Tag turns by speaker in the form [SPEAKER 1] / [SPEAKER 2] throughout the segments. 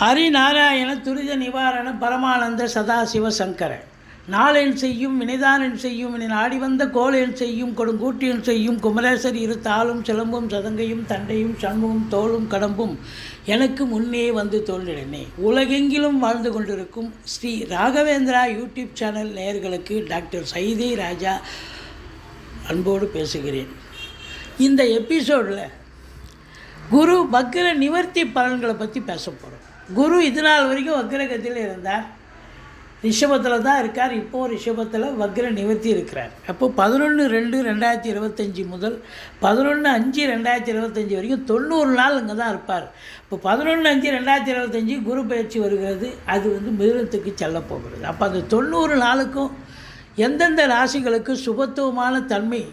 [SPEAKER 1] ஹரிநாராயண துரித நிவாரண பரமானந்த சதாசிவ சங்கர. நாளென் செய்யும் வினைதானன் செய்யும் என நாடி வந்த கோளென் செய்யும் கொடுங்கூட்டியன் செய்யும் குமரேசர் இரு தாளும் சிலம்பும் சதங்கையும் தண்டையும் சண்முகம் தோளும் கடம்பும் எனக்கு முன்னே வந்து தோன்றினே உலகெங்கிலும் வாழ்ந்து கொண்டிருக்கும் ஸ்ரீ ராகவேந்திரா யூடியூப் சேனல் நேயர்களுக்கு டாக்டர் சைதே ராஜா அன்போடு பேசுகிறேன். இந்த எபிசோடில் குரு பக்ர நிவர்த்தி பலன்களை பற்றி பேச போகிறோம் குரு இது நாள் வரைக்கும் வக்ரகத்தில் இருந்தார். ரிஷபத்தில் தான் இருக்கார். இப்போது ரிஷபத்தில் வக்ர நிவர்த்தி இருக்கிறார். அப்போ பதினொன்று ரெண்டு ரெண்டாயிரத்தி இருபத்தஞ்சி முதல் பதினொன்று அஞ்சு ரெண்டாயிரத்தி இருபத்தஞ்சி வரைக்கும் தொண்ணூறு நாள் இங்கே தான் இருப்பார். இப்போ பதினொன்று அஞ்சு ரெண்டாயிரத்தி இருபத்தஞ்சி குரு பயிற்சி வருகிறது. அது வந்து மிருகத்துக்கு செல்ல போகிறது. அப்போ அந்த தொண்ணூறு நாளுக்கும் எந்தெந்த ராசிகளுக்கு சுபத்துவமான தன்மை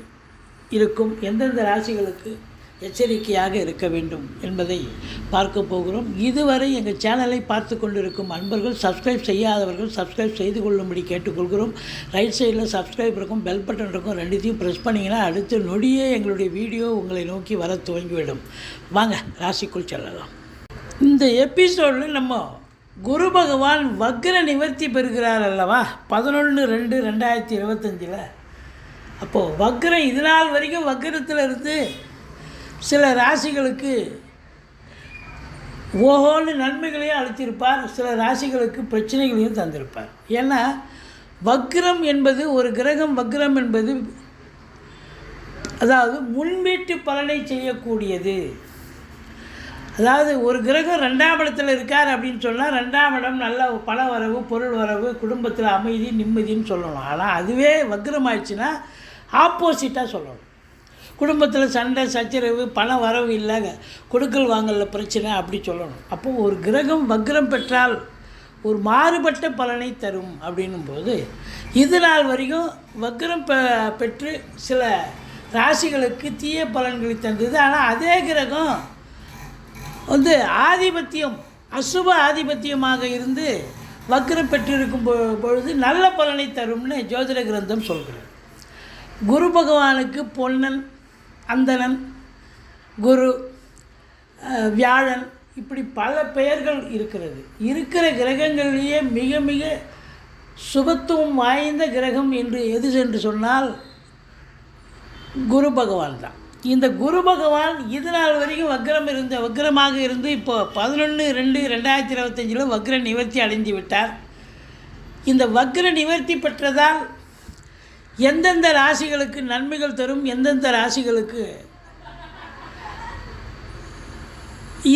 [SPEAKER 1] இருக்கும்? எந்தெந்த ராசிகளுக்கு எச்சரிக்கையாக இருக்க வேண்டும் என்பதை பார்க்க போகிறோம். இதுவரை எங்கள் சேனலை பார்த்து கொண்டிருக்கும் அன்பர்கள் சப்ஸ்கிரைப் செய்யாதவர்கள் சப்ஸ்கிரைப் செய்து கொள்ளும்படி கேட்டுக்கொள்கிறோம். ரைட் சைடில் சப்ஸ்கிரைப் இருக்கும் பெல் பட்டன் இருக்கும் ரெண்டுத்தையும் ப்ரெஸ் பண்ணிங்கன்னா அடுத்த நொடியே எங்களுடைய வீடியோ உங்களை நோக்கி வர துவங்கிவிடும். வாங்க ராசிக்குள் செல்லலாம். இந்த எபிசோடில் நம்ம குரு பகவான் வக்ர நிவர்த்தி பெறுகிறார் அல்லவா? பதினொன்று ரெண்டு ரெண்டாயிரத்தி இருபத்தஞ்சில். அப்போது வக்ரம் இது நாள் வரைக்கும் வக்ரத்தில் இருந்து சில ராசிகளுக்கு ஓஹோன்னு நன்மைகளையும் அளித்திருப்பார் சில ராசிகளுக்கு பிரச்சனைகளையும் தந்திருப்பார். ஏன்னா வக்ரம் என்பது ஒரு கிரகம் வக்ரம் என்பது அதாவது முன்வீட்டு பலனை செய்யக்கூடியது. அதாவது ஒரு கிரகம் ரெண்டாம் இடத்துல இருக்கார் அப்படின்னு சொன்னால் ரெண்டாம் இடம் நல்ல பண வரவு பொருள் வரவு குடும்பத்தில் அமைதி நிம்மதின்னு சொல்லணும். ஆனால் அதுவே வக்ரம் ஆயிடுச்சுன்னா ஆப்போசிட்டாக சொல்லணும். குடும்பத்தில் சண்டை சச்சரவு பணம் வரவு இல்லைங்க. கொடுக்கல் வாங்கல பிரச்சனை அப்படி சொல்லணும். அப்போ ஒரு கிரகம் வக்ரம் பெற்றால் ஒரு மாறுபட்ட பலனை தரும் அப்படின்னும் போது இது நாள் வரைக்கும் வக்ரம் பெ பெற்று சில ராசிகளுக்கு தீய பலன்களை தந்தது. ஆனால் அதே கிரகம் வந்து ஆதிபத்தியம் அசுப ஆதிபத்தியமாக இருந்து வக்ரம் பெற்றிருக்கும் பொழுது நல்ல பலனை தரும்னு ஜோதிட கிரந்தம் சொல்கிறது. குரு பகவானுக்கு பொன்னன் அந்தணன் குரு வியாழன் இப்படி பல பெயர்கள் இருக்கிறது. இருக்கிற கிரகங்களிலேயே மிக மிக சுபத்துவம் வாய்ந்த கிரகம் என்று எது என்று சொன்னால் குரு பகவான் தான். இந்த குரு பகவான் இது நாள் வரைக்கும் வக்ரம் இருந்த வக்ரமாக இருந்து இப்போ பதினொன்று ரெண்டு ரெண்டாயிரத்தி இருபத்தஞ்சில் வக்ர நிவர்த்தி அடைந்து விட்டார். இந்த வக்ர நிவர்த்தி பெற்றதால் எந்தெந்த ராசிகளுக்கு நன்மைகள் தரும் எந்தெந்த ராசிகளுக்கு?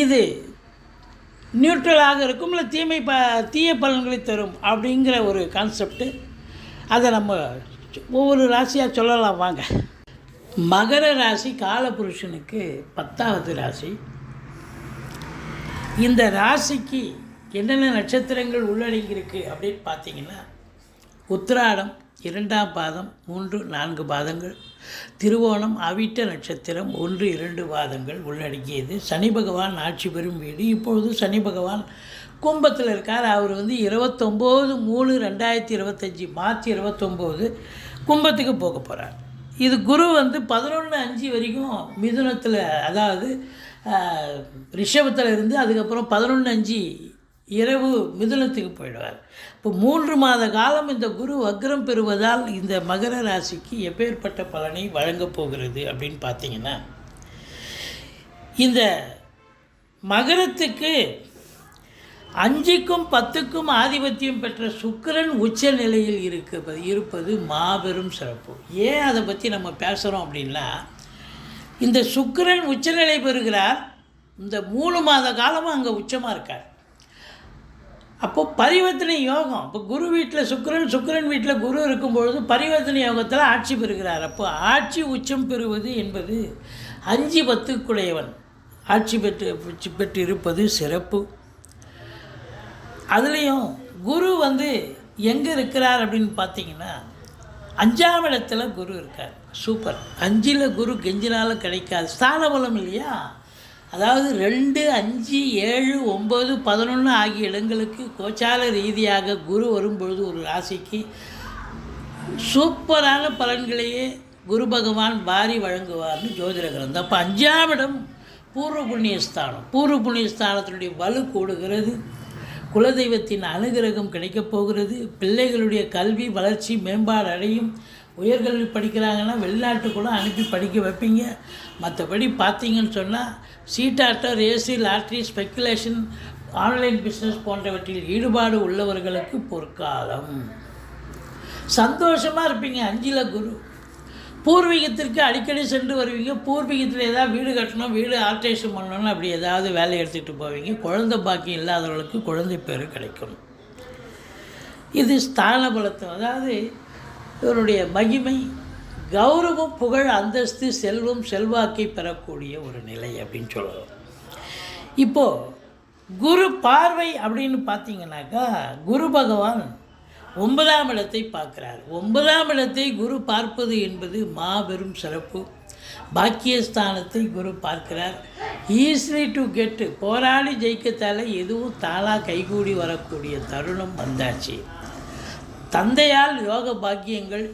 [SPEAKER 1] இது நியூட்ரலாக இருக்கும் இல்லை தீமை ப தீய பலன்களை தரும் அப்படிங்கிற ஒரு கான்செப்ட்டு அதை நம்ம ஒவ்வொரு ராசியாக சொல்லலாம் வாங்க. மகர ராசி காலபுருஷனுக்கு பத்தாவது ராசி. இந்த ராசிக்கு என்னென்ன நட்சத்திரங்கள் உள்ளடங்கியிருக்கு அப்படின்னு பார்த்தீங்கன்னா உத்திராடம் இரண்டாம் பாதம் மூன்று நான்கு பாதங்கள். திருவோணம் அவிட்ட நட்சத்திரம் ஒன்று இரண்டு பாதங்கள் உள்ளடக்கியது. சனி பகவான் ஆட்சி பெறும் வீடு. இப்பொழுது சனி பகவான் கும்பத்தில் இருக்கார். அவர் வந்து இருபத்தொம்போது மூணு ரெண்டாயிரத்தி இருபத்தஞ்சி மார்ச் இருபத்தொம்போது கும்பத்துக்கு போக போகிறார் இது குரு வந்து பதினொன்று அஞ்சு வரைக்கும் மிதுனத்தில் அதாவது ரிஷபத்தில் இருந்து அதுக்கப்புறம் பதினொன்று அஞ்சு இரவு மிதுனத்துக்கு போயிடுவார். இப்போ மூன்று மாத காலம் இந்த குரு வக்ரம் பெறுவதால் இந்த மகர ராசிக்கு எப்பேற்பட்ட பலனை வழங்கப் போகிறது அப்படின்னு பார்த்தீங்கன்னா இந்த மகரத்துக்கு அஞ்சுக்கும் பத்துக்கும் ஆதிபத்தியம் பெற்ற சுக்கிரன் உச்ச நிலையில் இருக்க இருப்பது மாபெரும் சிறப்பு. ஏன் அதை பற்றி நம்ம பேசுகிறோம் அப்படின்னா இந்த சுக்கரன் உச்சநிலை பெறுகிறார் இந்த மூணு மாத காலமாக அங்கே உச்சமாக இருக்கார். அப்போ பரிவர்த்தனை யோகம். இப்போ குரு வீட்டில் சுக்கரன் சுக்கரன் வீட்டில் குரு இருக்கும்பொழுது பரிவர்த்தனை யோகத்தில் ஆட்சி பெறுகிறார். அப்போ ஆட்சி உச்சம் பெறுவது என்பது அஞ்சு பத்துக்குடையவன். ஆட்சி பெற்று பெற்று இருப்பது சிறப்பு. அதுலேயும் குரு வந்து எங்கே இருக்கிறார் அப்படின்னு பார்த்தீங்கன்னா அஞ்சாம் இடத்துல குரு இருக்கார். சூப்பர். அஞ்சில் குரு கெஞ்சினால் கிடைக்காது. ஸ்தான பலம் இல்லையா? அதாவது ரெண்டு அஞ்சு ஏழு ஒம்பது பதினொன்று ஆகிய இடங்களுக்கு கோச்சால ரீதியாக குரு வரும்பொழுது ஒரு ராசிக்கு சூப்பரான பலன்களையே குரு பகவான் வாரி வழங்குவார்னு ஜோதிட கிரந்தம். அப்போ அஞ்சாம் இடம் பூர்வ புண்ணியஸ்தானம். பூர்வ புண்ணியஸ்தானத்தினுடைய வலு கூடுகிறது. குலதெய்வத்தின் அனுகிரகம் கிடைக்கப் போகிறது. பிள்ளைகளுடைய கல்வி வளர்ச்சி மேம்பாடு அடையும். உயர்கல்வி படிக்கிறாங்கன்னா வெளிநாட்டுக்குள்ள அனுப்பி படிக்க வைப்பீங்க. மற்றபடி பார்த்தீங்கன்னு சொன்னால் சீட்டாட்டம் ஏசி லாட்ரி ஸ்பெக்குலேஷன் ஆன்லைன் பிஸ்னஸ் போன்றவற்றில் ஈடுபாடு உள்ளவர்களுக்கு பொற்காலம். சந்தோஷமாக இருப்பீங்க அஞ்சில் குரு. பூர்வீகத்திற்கு அடிக்கடி சென்று வருவீங்க. பூர்வீகத்தில் ஏதாவது வீடு கட்டணும் வீடு ஆல்ட்ரேஷன் பண்ணணும் அப்படி ஏதாவது வேலை எடுத்துகிட்டு போவீங்க. குழந்தை பாக்கியம் இல்லாதவர்களுக்கு குழந்தை பேர் கிடைக்கும். இது ஸ்தான பலத்தம் அதாவது இவருடைய மகிமை கௌரவம் புகழ் அந்தஸ்து செல்வம் செல்வாக்கை பெறக்கூடிய ஒரு நிலை அப்படின்னு சொல்லலாம் இப்போது குரு பார்வை அப்படின்னு பார்த்தீங்கன்னாக்கா குரு பகவான் ஒன்பதாம் இடத்தை பார்க்கிறார். ஒன்பதாம் இடத்தை குரு பார்ப்பது என்பது மாபெரும் சிறப்பு. பாக்கியஸ்தானத்தை குரு பார்க்கிறார். ஈஸிலி டு கெட்டு போராடி ஜெயிக்கத்தால் எதுவும் தாளாக கைகூடி வரக்கூடிய தருணம் வந்தாச்சு. தந்தையால் யோக பாக்கியங்கள்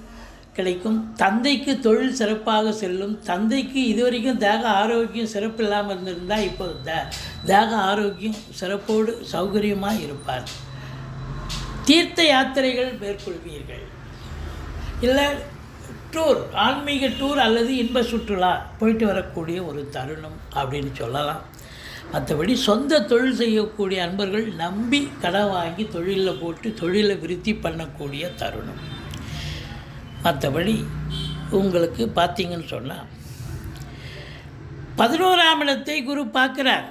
[SPEAKER 1] கிடைக்கும். தந்தைக்கு தொழில் சிறப்பாக செல்லும். தந்தைக்கு இதுவரைக்கும் தேக ஆரோக்கியம் சிறப்பு இல்லாமல் இருந்திருந்தால் இப்போ தே தேக ஆரோக்கியம் சிறப்போடு சௌகரியமாக இருப்பார். தீர்த்த யாத்திரைகள் மேற்கொள்வீர்கள். இல்லை டூர் ஆன்மீக டூர் அல்லது இன்ப சுற்றுலா போயிட்டு வரக்கூடிய ஒரு தருணம் அப்படின்னு சொல்லலாம். மற்றபடி சொந்த தொழில் செய்யக்கூடிய அன்பர்கள் நம்பி கடன் வாங்கி தொழிலில் போட்டு தொழிலை விருத்தி பண்ணக்கூடிய தருணம். மற்றபடி உங்களுக்கு பார்த்தீங்கன்னு சொன்னால் பதினோராம் இடத்தை குரு பார்க்குறார்.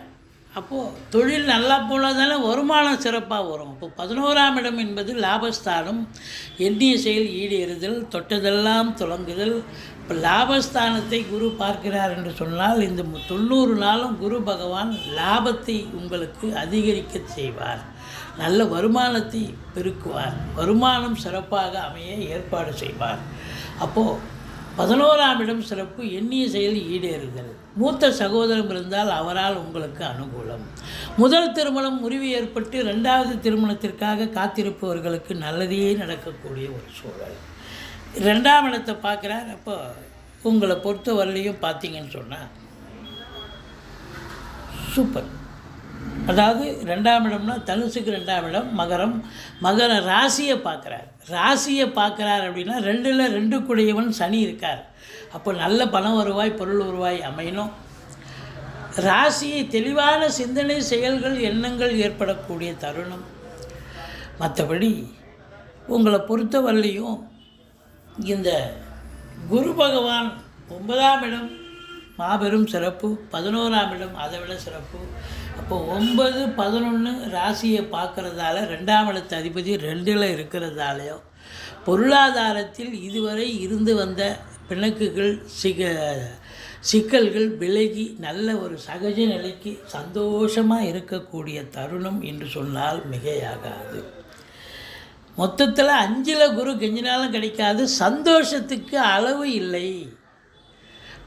[SPEAKER 1] அப்போது தொழில் நல்லா போனதால வருமானம் சிறப்பாக வரும். அப்போ பதினோராம் இடம் என்பது லாபஸ்தானம் எண்ணிய செயல் ஈடேறுதல் தொட்டதெல்லாம் தொடங்குதல் இப்போ லாபஸ்தானத்தை குரு பார்க்கிறார் என்று சொன்னால் இந்த தொண்ணூறு நாளும் குரு பகவான் லாபத்தை உங்களுக்கு அதிகரிக்க செய்வார். நல்ல வருமானத்தை பெருக்குவார். வருமானம் சிறப்பாக அமைய ஏற்பாடு செய்வார். அப்போது பதினோராம் இடம் சிறப்பு எண்ணிய செயல் ஈடேறுதல். மூத்த சகோதரம் இருந்தால் அவரால் உங்களுக்கு அனுகூலம். முதல் திருமணம் முறிவு ஏற்பட்டு ரெண்டாவது திருமணத்திற்காக காத்திருப்பவர்களுக்கு நல்லதே நடக்கக்கூடிய ஒரு சூழல். ரெண்டாம் இடத்தை பார்க்குறார். அப்போ உங்களை பொறுத்த வரலையும் பார்த்தீங்கன்னு சொன்னால் சூப்பர். அதாவது ரெண்டாம் இடம்னா தனுசுக்கு ரெண்டாம் இடம் மகரம். மகர ராசியை பார்க்குறார். ராசியை பார்க்குறார் அப்படின்னா ரெண்டில் ரெண்டு குடையவன் சனி இருக்கார். அப்போ நல்ல பணம் வருவாய் பொருள் வருவாய் அமையணும். ராசியை தெளிவான சிந்தனை செயல்கள் எண்ணங்கள் ஏற்படக்கூடிய தருணம். மற்றபடி உங்களை பொறுத்தவரையிலையும் இந்த குரு பகவான் ஒன்பதாம் இடம் மாபெரும் சிறப்பு. பதினோராம் இடம் அதை விட சிறப்பு. அப்போ ஒன்பது பதினொன்று ராசியை பார்க்குறதால ரெண்டாம் இடத்து அதிபதி ரெண்டில் இருக்கிறதாலேயோ பொருளாதாரத்தில் இதுவரை இருந்து வந்த பிணக்குகள் சிக சிக்கல்கள் விலகி நல்ல ஒரு சகஜ நிலைக்கு சந்தோஷமாக இருக்கக்கூடிய தருணம் என்று சொன்னால் மிகையாகாது. மொத்தத்தில் அஞ்சில் குரு கெஞ்சினாலும் கிடைக்காது. சந்தோஷத்துக்கு அளவு இல்லை.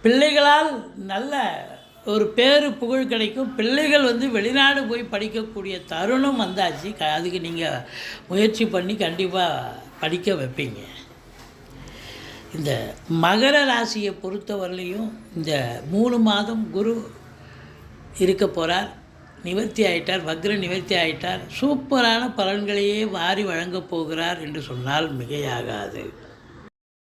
[SPEAKER 1] பிள்ளைகளால் நல்ல ஒரு பேரு புகழ் கிடைக்கும். பிள்ளைகள் வந்து வெளிநாடு போய் படிக்கக்கூடிய தருணம் வந்தாச்சு. க- அதுக்கு நீங்கள் முயற்சி பண்ணி கண்டிப்பாக படிக்க வைப்பீங்க. இந்த மகர ராசியை பொறுத்தவரையிலையும் இந்த மூணு மாதம் குரு இருக்க போகிறார் நிவர்த்தி ஆயிட்டார் வக்ர நிவர்த்தி ஆயிட்டார். சூப்பரான பலன்களையே வாரி வழங்கப் போகிறார் என்று சொன்னால் மிகையாகாது.